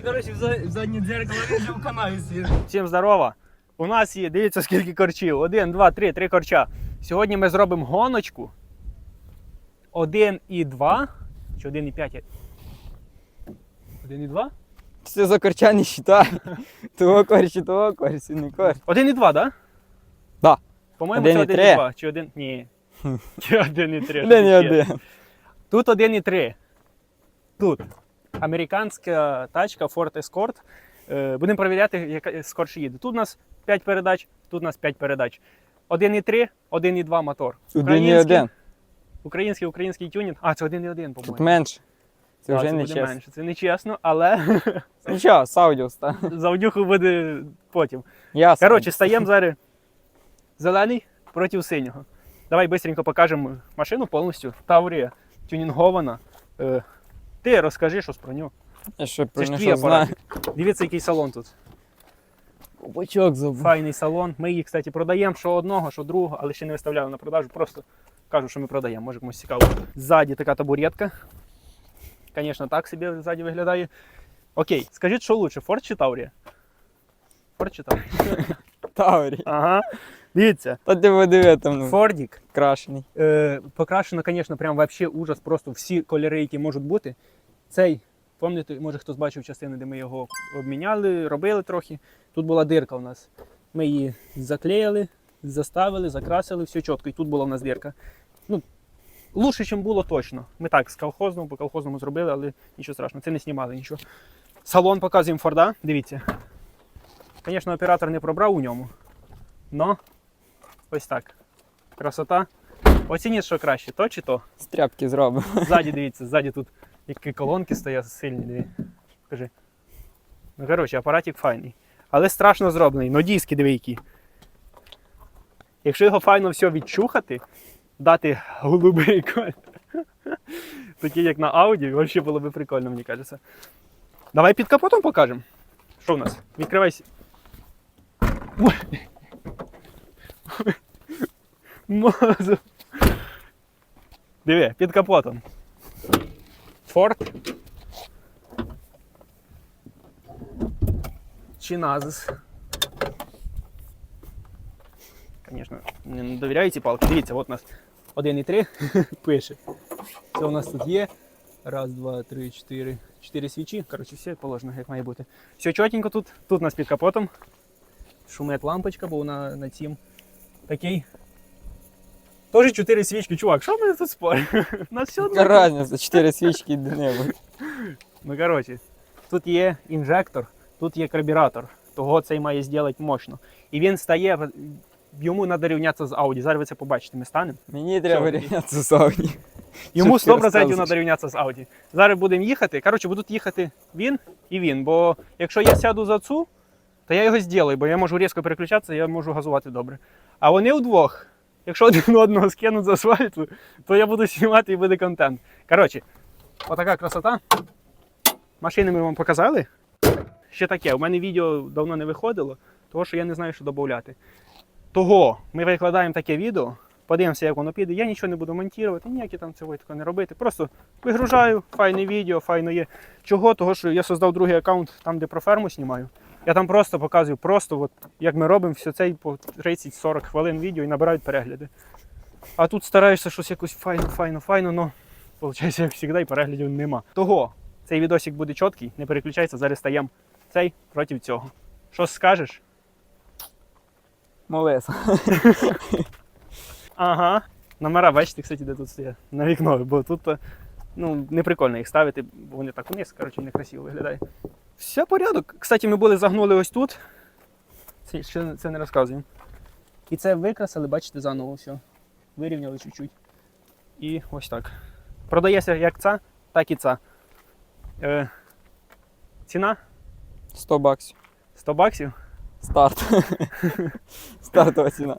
просто, коротше, в, за... в заднє дзеркало він в канаві сидить. Всім здорово! У нас є, дивіться, скільки корчів. Один, два, три, три корча. Сьогодні ми зробимо гоночку. Один і два. Чи один і п'ять? Один і два? Все за корча не считай. Того корчі, того корчі, не корч. Один і два, так? Да. По-моєму, Один це один три. і два. Чи один. Ні. Чи один і три. Один і один. Тут один і три. Тут. Американська тачка Ford Escort. Е, Будемо перевіряти, яка скорше їде. Тут у нас 5 передач, тут у нас 5 передач. 1,3, 1,2 мотор. Один і Український- один. Український, український тюнінг. А, це 1,1, Тут по-моєму. менше. Це вже не чесно. менше. Це не чесно, але Нічого, з аудіо став. аудюху буде потім. Ясно. Коротше, стаємо зараз зелений проти синього. Давай швидко покажемо машину повністю. Таврія тюнінгована. Ти розкажи щось про нього. Я про Це ж нього твій що знаю. Дивіться, який салон тут. Бочок забув. Файний салон. Ми їх, кстати, продаємо що одного, що другого, але ще не виставляли на продажу. Просто кажу, що ми продаємо. Може комусь цікаво. Ззаді така табуретка. Звісно, так собі ззаді виглядає. Окей, скажіть, що лучше, Форд чи Таврія? Форд чи Таврія? Таврі. Ага. Дивіться, Та ти подиви там Фордік крашений. Е, покрашено, звісно, прям вообще ужас, просто всі кольори, які можуть бути. Цей, пам'ятаєте, може хтось бачив частини, де ми його обміняли, робили трохи. Тут була дирка у нас. Ми її заклеїли, заставили, закрасили, все чітко. І тут була в нас дирка. Ну, лучше, ніж було точно. Ми так з колхозного, по колхозному зробили, але нічого страшного, це не знімали нічого. Салон показуємо Форда, дивіться. Звісно, оператор не пробрав у ньому. Но ось так. Красота. Оцініть, що краще, то чи то. Стряпки зробив. Ззаді дивіться, ззаді тут які колонки стоять сильні. Диві. Покажи. Ну, коротше, апаратик файний. Але страшно зроблений. Ну, диски диви які. Якщо його файно все відчухати, дати голубий колір, такий як на Audi, взагалі було б прикольно, мені кажеться. Давай під капотом покажемо. Що в нас? Відкривайся. Ой. Мазу. Диви, під капотом. Форд. Чи Назис. Звісно, не довіряю ці палки. Дивіться, от у нас 1,3 пише. Це у нас тут є. Раз, два, три, чотири. Чотири свічі. Коротше, все положено, як має бути. Все чотенько тут. Тут у нас під капотом. Шумить лампочка, бо вона на цім такий. Тоже чотири свічки, чувак, що ми тут споримо? У нас все Яка разниця, чотири свічки і неба. Ну, коротше, тут є інжектор, тут є карбюратор. Того цей має зробити мощно. І він стає, йому треба рівнятися з Audi. Зараз ви це побачите, ми станемо. Мені треба рівнятися з ауді. Йому Що ти 100% треба рівнятися з Audi. Зараз будемо їхати. Коротше, будуть їхати він і він. Бо якщо я сяду за цю, то я його зроблю, бо я можу різко переключатися, я можу газувати добре. А вони вдвох. Якщо один одного скинуть з асфальту, то я буду знімати і буде контент. Коротше, отака красота. Машини ми вам показали. Ще таке, у мене відео давно не виходило, тому що я не знаю, що додати. Того ми викладаємо таке відео, подивимося, як воно піде. Я нічого не буду монтувати, ніякі там цього такого не робити. Просто вигружаю, файне відео, файно є. Чого? Того, що я создав другий аккаунт там, де про ферму знімаю. Я там просто показую, просто от, як ми робимо все це по 30-40 хвилин відео і набирають перегляди. А тут стараєшся щось якось файно, файно, файно, але виходить, як завжди, і переглядів нема. Того цей відосик буде чіткий, не переключайся, зараз стаємо цей проти цього. Що скажеш? Молеса. Ага. Номера, бачите, кстати, де тут стоять. На вікно, бо тут е, ну, не прикольно їх ставити, бо вони так вниз, коротше, некрасиво виглядає. Все порядок. Кстати, ми були загнули ось тут. Це ще це не розказуємо. І це викрасили, бачите, заново все. Вирівняли чуть-чуть. І ось так. Продається як ця, так і ця. Е, ціна 100 баксів. 100 баксів. Старт. Стартова ціна.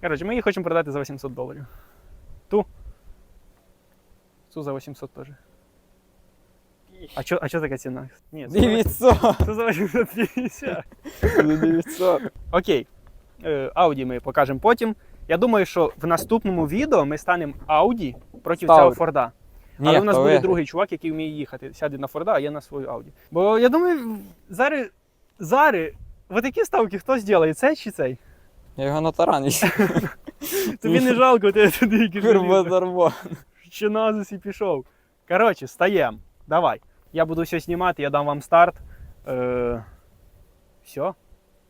Коротше, ми її хочемо продати за 800 доларів. Ту. Цю за 800 теж. А чо, а чо така ціна? Ні, це 900. Це за 850. За 900. Окей. Е, Audi ми покажемо потім. Я думаю, що в наступному відео ми станемо Audi проти цього Форда. Ні, Але у нас то буде ви. другий чувак, який вміє їхати. Сяде на Форда, а я на свою Ауді. Бо я думаю, зараз, зараз, от такі ставки хто зробить, цей чи цей? Я його на тарані. Тобі не жалко, ти туди якийсь Турбозорбо. Ще назис і пішов. Коротше, стаємо. Давай. Я буду все знімати, я дам вам старт. Е... Все.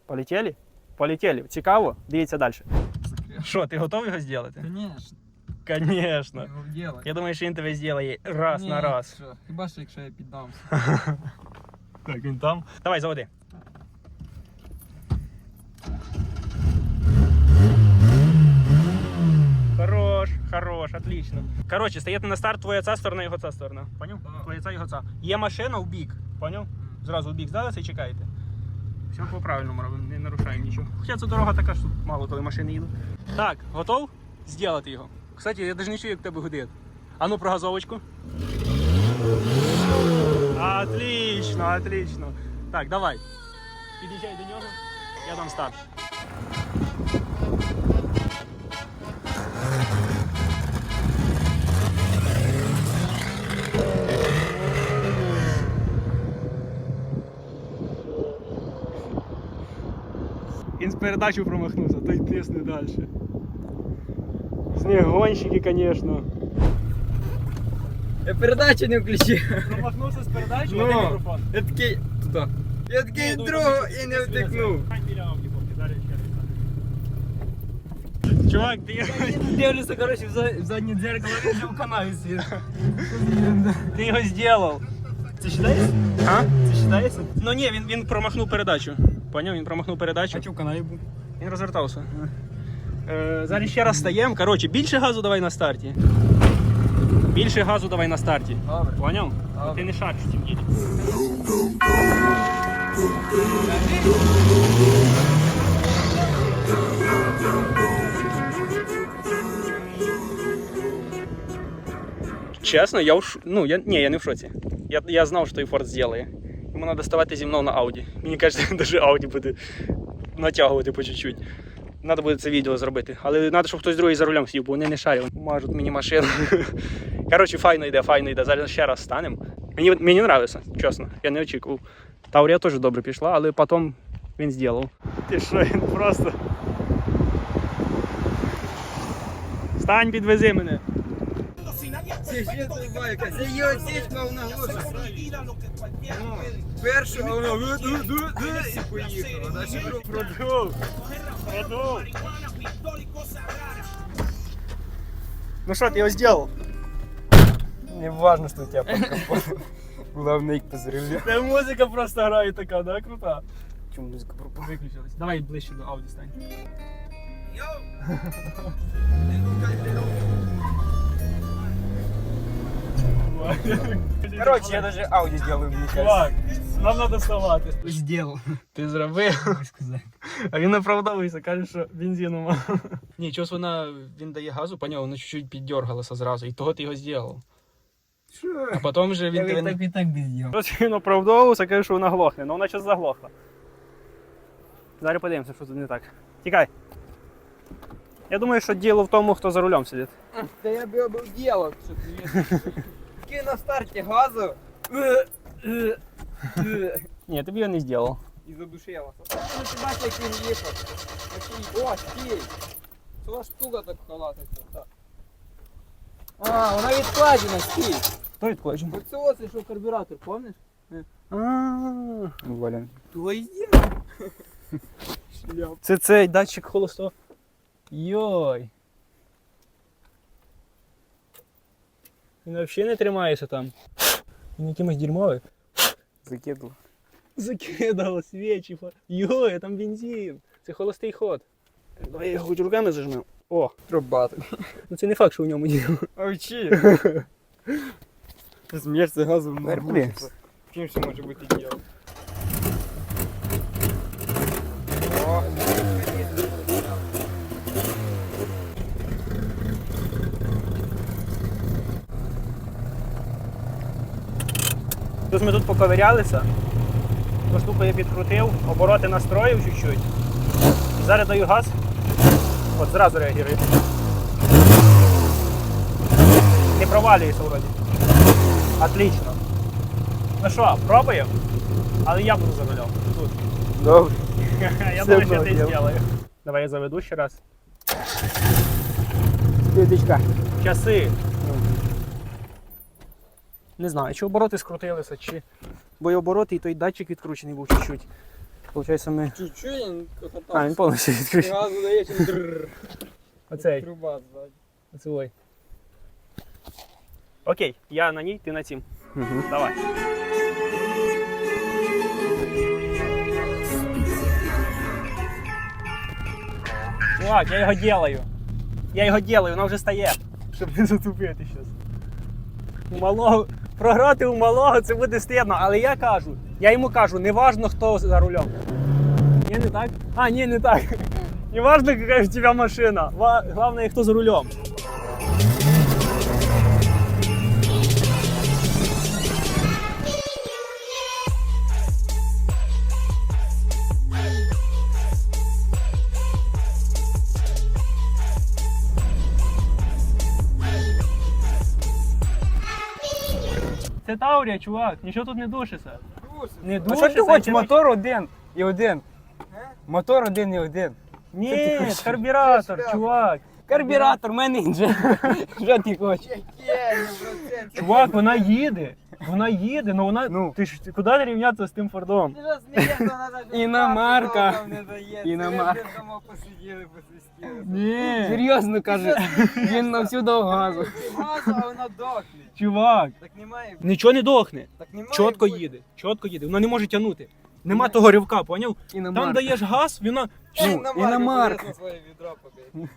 Полетіли? Полетіли. Цікаво? Дивіться далі. Що, ти готовий його зробити? Звісно. Звісно. Його вділай. Я думаю, що він тебе зробить раз на раз. Хіба що якщо я піддамся. Так, він там. Давай, заводи. Отлично. Коротше, стаєте на старт, твоя ця сторона, його ця сторона. Поняв? Твоя ця, його ця. Є машина в бік. Поняв? Зразу в бік здалися і чекаєте. Все по правильному робимо, не нарушаємо нічого. Хоча це дорога така, що мало коли машини їдуть. Так, готов? Зробити його. Кстати, я навіть не чую, як тебе гудить. А ну про газовочку. Отлично, отлично. Так, давай. Під'їжджай до нього, я дам старт. передачу промахнувся, той тисне далі. З них гонщики, звісно. Я передачу не включив. Промахнувся з передачі, Ну. а де мікрофон? Я такий туди. Я такий другу і не втикнув. Чувак, ти, Дивлюся, коротше, в за- в заднє дзеркало, він вже в канаві сидить. ти його зробив. Це считається? А? Це считається? Ну ні, він, він промахнув передачу. Поняв? Він промахнув передачу. Що в канаві був? Він розвертався. Е, зараз ще раз стаємо. Коротше, більше газу давай на старті. Більше газу давай на старті. Добре. Поняв? Добре. Ти не шариш цім ділі. Чесно, я в ш... ну, я... Ні, я не в шоці. Я, я знав, що той Форд зробить. Йому треба ставати зі мною на Ауді. Мені кажеться, навіть Ауді буде натягувати по чуть-чуть. Треба буде це відео зробити. Але треба, щоб хтось другий за рулем сів, бо вони не шарять. Мажуть мені машину. Коротше, файно йде, файно йде. Зараз ще раз станемо. Мені, мені подобається, чесно. Я не очікував. Таурія теж добре пішла, але потім він зробив. Ти що, він просто. Стань, підвези мене. Це байка, це його січка вона ду-ду-ду-ду і поїхала. Далі Продув. Продув. Ну що, ти його зробив? Не важно, що у тебе пропало. Главное, хто з рулем. Це музика просто грає така, да? Крута. Чому музика пропала? Виключилась. Давай ближче до Ауді стань. Короче, я даже Ауди сделаю, мне кажется. Нам треба вставати. Зділ. Ти зробив. А він оправдовується, каже, що бензину мало. Ні, чогось вона, він дає газу, поняв, вона чуть-чуть піддергалася зразу, і того ти його зробив. А потім вже Я він б тебе так і так з'їв. Він оправдовувався, каже, що вона глохне, але вона щось заглохла. Зараз подивимося, що тут не так. Тікай. Я думаю, що діло в тому, хто за рулем сидить. Да я бы обалдел, что на старте газу Ні, тобі я не зробив. і задушила. Ну ти бачиш, як він їхав. Такий, О, стій! Ціла штука так халатиться. так. А, вона відкладена, стій. Хто відкладен? Оце ось, що карбюратор, помниш? Блин. Твої Це цей датчик холосто. Йой. Він взагалі не тримається там. Він якимось дерьмовий. Закидывал. Закидало свічі. Йой, там бензин. Це холостий ход. Давай я його хоч руками зажмем. О, Трубати. ну це не факт, що в ньому діло. Овчі. Змієшся газом на Блин. Чим ще може бути діло? Тож ми тут поковирялися. Ту штуку я підкрутив, обороти настроїв чуть-чуть. Зараз даю газ. От зразу реагує. Не провалюється вроді. Отлично. Ну що, пробуємо? Але я буду за рулем. Тут. Добре. я Все думаю, що ти діло. зробиш. Давай я заведу ще раз. Світочка. Часи. Не знаю, чи обороти скрутилися, чи. Бо і обороти, і той датчик відкручений був чуть-чуть. Получається, ми. Чуть-чуть, він А, він повністю відкручений. Газу дає, дрррр. Оцей. Труба ззаді. Оцей. Окей, я на ній, ти на цім. Давай. Чувак, я його делаю. Я його делаю, вона вже стає. Щоб не затупити щас. У малого. Програти у малого це буде стидно, але я кажу, я йому кажу, не важно, хто за рулем. Ні, не так? А, ні, не так. Не важно, яка у тебе машина. Главное, хто за рулем. Це Таурія, чувак, нічого тут не душиться. Не А що ти хочеш? нічого- Мотор один і один. Мотор один і один. Ні, карбюратор, чувак. Карбюратор, мене інже. Що ти хочеш? Чувак, вона їде. Вона їде, але вона. Ну. Ти ж куди рівнятися з тим Фордом? Іномарка. Іномарка. Ні. Серйозно каже, він на всю довгу газу. Газу, а вона дохне. Чувак, Так немає. нічого не дохне. Так немає. Чітко бути. їде. Чітко їде. Вона не може тягнути. Нема того ривка, поняв? Там даєш газ, вона. Ну, іномарка. іномарка. своє відро поки.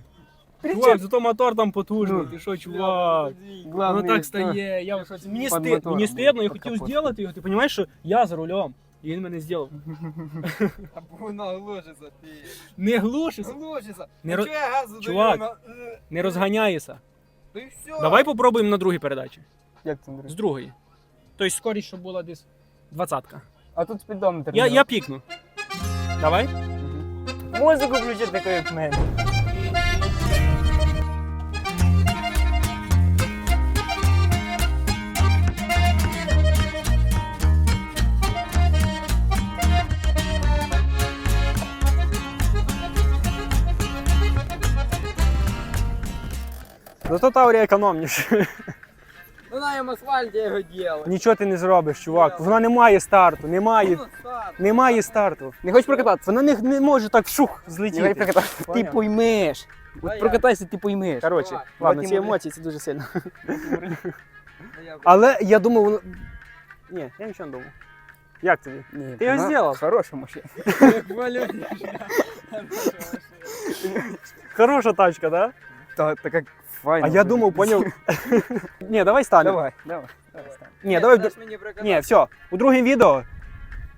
Чувак, зато мотор там потужний. Ну. Ти що, чувак? Воно так стає. Я в шоці. Мені Під мені стидно, я під хотів капотом. зробити його. Ти розумієш, що я за рулем. І він мене зробив. Або вона глушиться, ти. Не глушиться, Глушиться. Не Ну, роз- чого я газу даю, Чувак. е, не розганяється. Та й все. Давай попробуємо на другій передачі. Як це, Андрій? З другої. Тобто скорість, щоб була десь двадцятка. А тут спідометр. Я, я пікну. Давай. Музику включити таку, як в мене. Зато Таурія економніше. Ну на їм асфальті я його діяли. Нічого ти не зробиш, чувак. Вона не має старту, немає. Ну, так. Немає старту. Не хочеш прокататися? Вона не, не може так шух Не злетіти. прокататися? Ти Поняв. поймеш. Да От я. прокатайся, ти поймеш. Коротше, ладно, ці емоції це дуже сильно. Ну, Але я думав, воно. Ні, я нічого не думав. Як тобі? Ні, Ти його вона зробив? Хороша машина. Як валюта. Хороша тачка, да? Та, така файна. А я думав, поняв. Ні, давай станемо. Давай, давай. давай стань. Ні, давай. в дру- Ні, все. У другому відео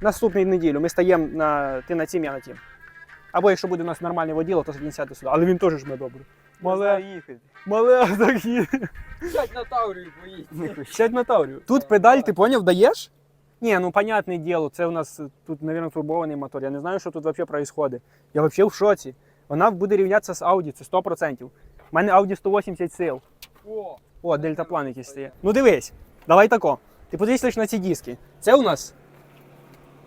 наступну неділю ми стаємо на ти на тім, я на тім. Або якщо буде у нас нормальне воділо, то він сяде сюди. Але він теж жме добре. Мале, їхати. мале так їде. Сядь на Таурію поїдь. Не. Сядь на Таврію. Тут педаль, ти поняв, даєш? Ні, ну понятне діло, це у нас е, тут, мабуть, турбований мотор. Я не знаю, що тут взагалі відбувається. Я взагалі в шоці. Вона буде рівнятися з Audi, це 100%. У мене Audi 180 сил. О, О, дельтаплан якийсь стає. Ну дивись, давай тако. Ти подивись на ці диски. Це у нас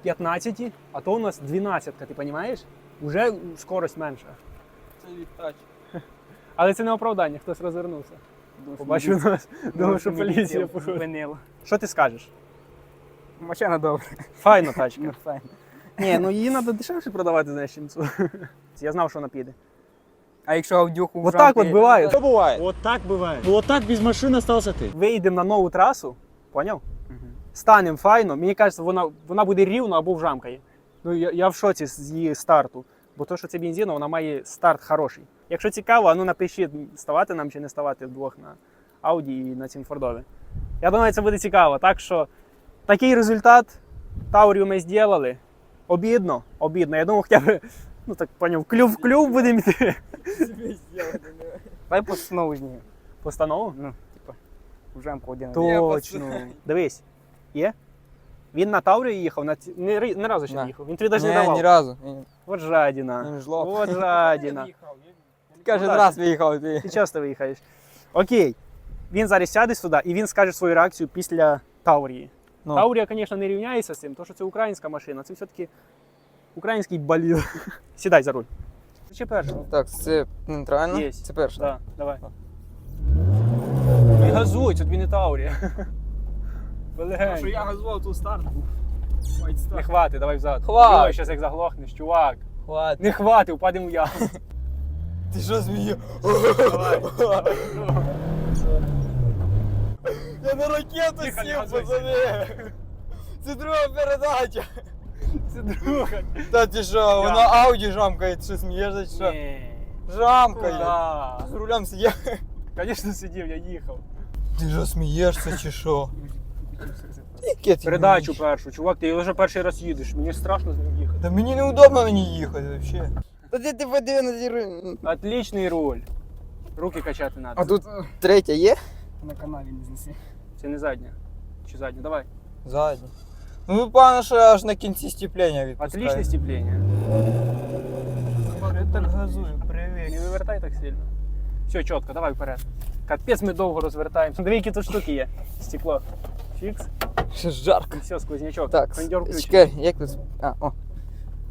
15, а то у нас 12, ти розумієш? Уже скорость менша. це від тачки. Але це не оправдання, хтось розвернувся. Побачив нас, думав, що поліція. Зупинила. Що ти скажеш? Машина добра. Файна тачка. Ну, файна. Ні, ну її треба дешевше продавати, знаєш, чим цю. Я знав, що вона піде. А якщо аудюху Вот так от буває. Що буває? Вот так бывает. Ну вот так без машины остался ты. Виїдемо на нову трасу, поняв? Станемо файно. Мені кажеться, вона, вона буде рівно або вжамкає. Ну я, я в шоці з її старту. Бо то, що це бензин, вона має старт хороший. Якщо цікаво, а ну напишіть, ставати нам чи не ставати вдвох на Audi і на цім Фордові. Я думаю, це буде цікаво. Так що такий результат Таурію ми зробили. Обідно, обідно. Я думав, хоча б, ну так поняв, клюв в клюв будемо йти. Дай постанову з нього. Постанову? Ну, типа, ужамку один. Точно. Дивись, є? Він на Таурі їхав, на ці... не, ри- не разу ще не Да. їхав. Він тобі навіть не давав. ні разу. Ні. От жадіна. Він жлоб. От жадіна. Кожен Ну, раз виїхав ти. Ти часто виїхаєш. Окей. Він зараз сяде сюди і він скаже свою реакцію після Таурії. Ну. Таурія, звісно, не рівняється з цим, тому що це українська машина, це все-таки український болід. Сідай за руль. Чи першого? Так, це нейтрально. Єсть. Це перше. Так, давай. Не газуй, тобі не. Полегенько. Що я газував ту старт був. Не хвати, давай взад. Хват. Ой, щас як заглохнеш, чувак. Хват. Не хвати, впадемо в яму. Ти що змію? Давай. Я на ракету Тихо, не сів, пацани. Це друга передача. Це друга. Та ти що, воно ауді жамкає, ти що смієшся, чи що? Ні. Жамкає. Куда? З рулем сидів. Звісно, сидів, я їхав. Ти що смієшся, чи що? Яке ти Передачу вмієш? першу, чувак, ти лише перший раз їдеш, мені страшно з ним їхати. Та мені неудобно на ній їхати взагалі. Та ти ти подиви на ці руль. Отличний руль. Руки качати треба. А тут третя є? На каналі не знеси. Це не задня. Чи задня? Давай. Задня. Ну, певно, що аж на кінці стіплення відпускає. Отличне степлення. Я так газую, Не привіт. вивертай так сильно. Все, чітко, давай вперед. Капець ми довго розвертаємося. Дві які тут штуки є. Стекло. Фікс. Ще ж жарко. І все, сквознячок. Так, Кондьор включений. чекай, як тут? А, о.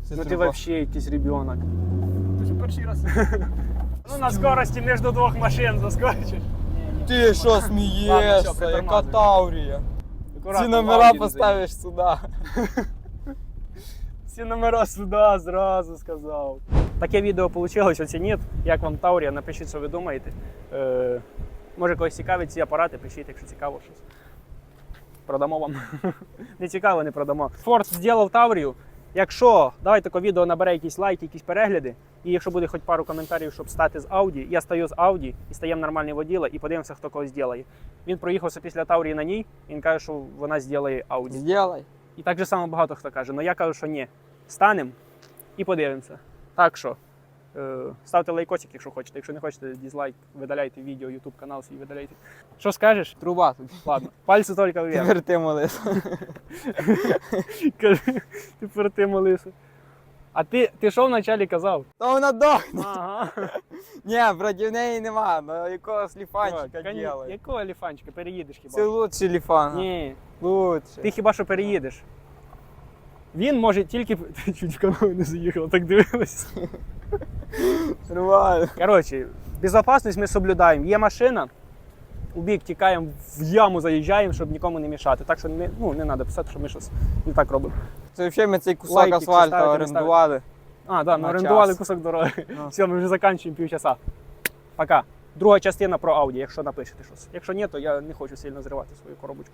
Це Ну ти труба. вообще якийсь ребенок. Ти ж перший раз. Ну на скорості між двох машин заскочиш. Ти що Ладно, всё, смієшся, яка притормажуй. Таурія? Акуратно, Ці номера поставиш сюди. Всі номера сюди зразу сказав. Таке відео вийшло, оцініть. Як вам Таурія, напишіть, що ви думаєте. Е, може когось цікавить ці апарати, пишіть, якщо цікаво щось. Продамо вам. не цікаво, не продамо. Форд зробив Таурію. Якщо давайте таке відео набере якісь лайки, якісь перегляди, і якщо буде хоч пару коментарів, щоб стати з Ауді, я стаю з Ауді і стаємо нормальні воділа і подивимося, хто когось зробить. Він проїхався після Таурії на ній, він каже, що вона зробить Ауді. Сделай. І так же само багато хто каже. але я кажу, що ні. Станемо і подивимося. Так що, ставте лайкосик, якщо хочете. Якщо не хочете, дізлайк, видаляйте відео, YouTube канал свій видаляйте. Що скажеш? Труба тут. Ладно, пальці тільки вверх. Тепер ти молись. Кажи, Тепер ти молися. А ти, ти що вначалі казав? Та вона дохне. Ага. Ні, проти неї нема, ну якогось ліфанчика ділай. Якого ліфанчика? Переїдеш хіба? Це лучший ліфан. Ні, Лучше. ти хіба що переїдеш. Він може тільки. Чуть в канал не заїхав, так дивилась. Нормально. Коротше, безопасність ми соблюдаємо. Є машина, у бік тікаємо, в яму заїжджаємо, щоб нікому не мішати. Так що не, ну, не треба писати, що ми щось не так робимо. Це взагалі ми цей кусок Лайки, асфальту ставити, не орендували. А, да, ми орендували кусок дороги. Ну. Все, ми вже закінчуємо півчаса. Пока. Друга частина про Audi, якщо напишете щось. Якщо ні, то я не хочу сильно зривати свою коробочку.